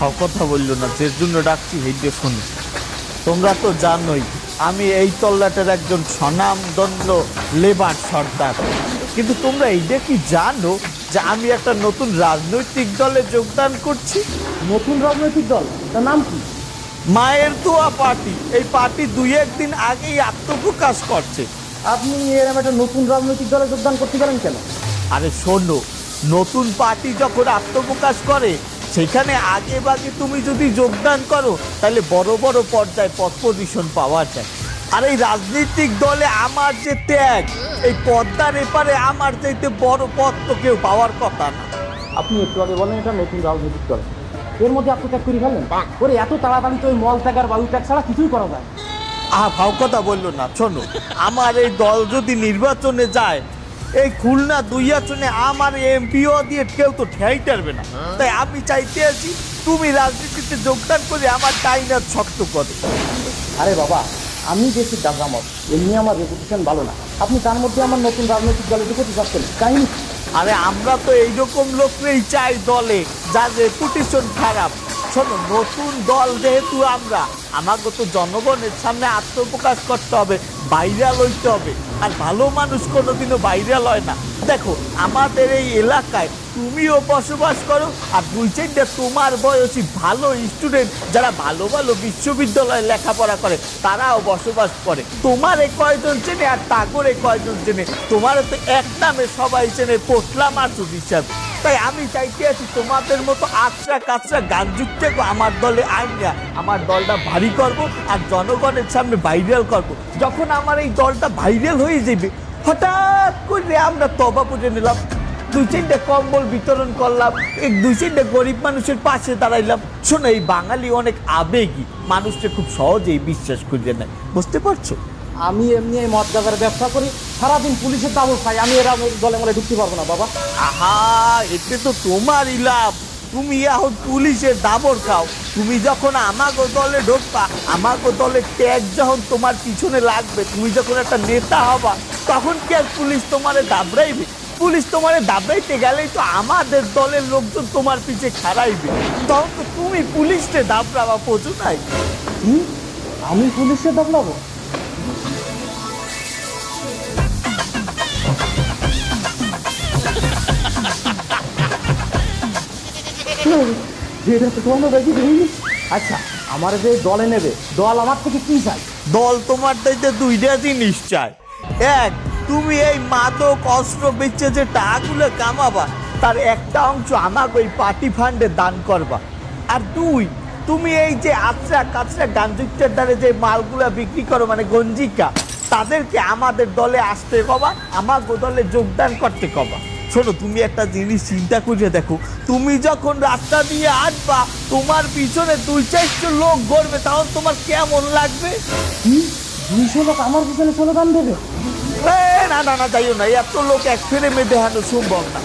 কথা বলল না। যে জন্য ডাকছি হেডে শুনি। তোমরা তো জানোই আমি এই তল্লাটের একজন স্বনামদণ্ড লেবার সর্দার। কিন্তু তোমরা এইটা কি জানো যে আমি একটা নতুন রাজনৈতিক দলে যোগদান করছি? নতুন রাজনৈতিক দল? তার নাম কি? মায়ের দোয়া পার্টি। এই পার্টি দুই একদিন আগেই আত্মপ্রকাশ করছে। আপনি এরকম একটা নতুন রাজনৈতিক দলে যোগদান করতে পারেন কেন? আরে শোনো নতুন পার্টি যখন আত্মপ্রকাশ করে সেখানে আগে বাগে তুমি যদি যোগদান করো তাহলে বড় বড় পর্যায়ে পদ পজিশন পাওয়া যায়। আর এই রাজনৈতিক দলে আমার যে ত্যাগ এই পদ্মার এপারে আমার চাইতে বড় পদ তো কেউ পাওয়ার কথা না। আপনি একটু আগে বলেন এটা নতুন রাজনৈতিক দল। এর মধ্যে আত্মত্যাগ করে ফেলেন ওরে এত তাড়াতাড়ি তো ওই মল ত্যাগ আর বায়ু ত্যাগ ছাড়া কিছুই করা যায় না। আহ ভাও কথা বলল না শোনো। আমার এই দল যদি নির্বাচনে যায় এই খুলনা দুই আসনে আমার এমপিও দিয়ে কেউ তো ঠেয়াই টারবে না। তাই আমি চাইতে আছি তুমি রাজনীতিতে যোগদান করে আমার টাইনার শক্ত করে। আরে বাবা আমি বেশি ডাকামত এমনি আমার রেপুটেশন ভালো না। আপনি তার মধ্যে আমার নতুন রাজনৈতিক দলে ঢুকতে চাচ্ছেন তাই? আরে আমরা তো এইরকম লোককেই চাই দলে যার রেপুটেশন খারাপ। শোনো নতুন দল যেহেতু আমরা আমাকে তো জনগণের সামনে আত্মপ্রকাশ করতে হবে ভাইরাল হইতে হবে। আর ভালো মানুষ কোনোদিনও বাইরে লয় না। দেখো, আমাদের এই এলাকায় তুমিও বসবাস করো আর বলছেন যে তোমার বয়সী ভালো স্টুডেন্ট যারা ভালো ভালো বিশ্ববিদ্যালয়ে লেখাপড়া করে, তারাও বসবাস করে। তোমার কয়জন চেনে আর তাগরে কয়জন চেনে? তোমার তো এক নামে সবাই চেনে, পোটলা মাসুদ হিসাবে তাই আমি চাইতে আছি তোমাদের মতো আচরা কাচরা গান যুক্ত আমার দলে আইনা আমার দলটা ভারী করব আর জনগণের সামনে ভাইরাল করব। যখন আমার এই দলটা ভাইরাল হয়ে যাবে, হঠাৎ করে আমরা তবা পুজো নিলাম। দুই তিনটে কম্বল বিতরণ করলাম এই দুই তিনটে গরিব মানুষের পাশে দাঁড়াইলাম। শোনো, এই বাঙালি অনেক আবেগী, মানুষকে খুব সহজেই বিশ্বাস করিয়ে নেয়। বুঝতে পারছ? আমি এমনি এই মদ গাজার ব্যবসা করি সারাদিন পুলিশের দাবল খাই আমি এরা দলে মলে ঢুকতে পারব না বাবা। আহা এতে তো তোমারই লাভ। তুমি এখন পুলিশের দাবর খাও। তুমি যখন আমাগো দলে ঢুকবা আমাগো দলে ট্যাগ যখন তোমার পিছনে লাগবে তুমি যখন একটা নেতা হবা তখন কি আর পুলিশ তোমারে দাবড়াইবে? পুলিশ তোমারে দাবড়াইতে গেলেই তো আমাদের দলের লোকজন তোমার পিছে খাড়াইবে। তখন তো তুমি পুলিশকে দাবড়াবা প্রচুর নাই আমি পুলিশে দাবলাবো এটা তো তোমার দেখিনি আচ্ছা আমার যে দলে নেবে, দল আমার থেকে কি চাই দল তোমার দাইতে দুইটা জিনিস চায়। এক, তুমি এই মাদক অস্ত্র বেচে যে টাকাগুলো কামাবা, তার একটা অংশ আমাকে ওই পার্টি ফান্ডে দান করবা। আর দুই, তুমি এই যে আচরা কাচরা গাঞ্জুকটার দ্বারে যে মালগুলা বিক্রি করো মানে গঞ্জিকা, তাদেরকে আমাদের দলে আসতে কবা, আমাকে দলে যোগদান করতে কবা। শোনো তুমি একটা জিনিস চিন্তা করে দেখো। তুমি যখন রাস্তা দিয়ে আসবা তোমার পিছনে দুই চারশো লোক গড়বে তাহলে তোমার কেমন লাগবে? দুইশো লোক আমার পিছনে স্লোগান দেবে? না না না যাইও না এত লোক এক ফেরে মেয়ে দেখানো সম্ভব না।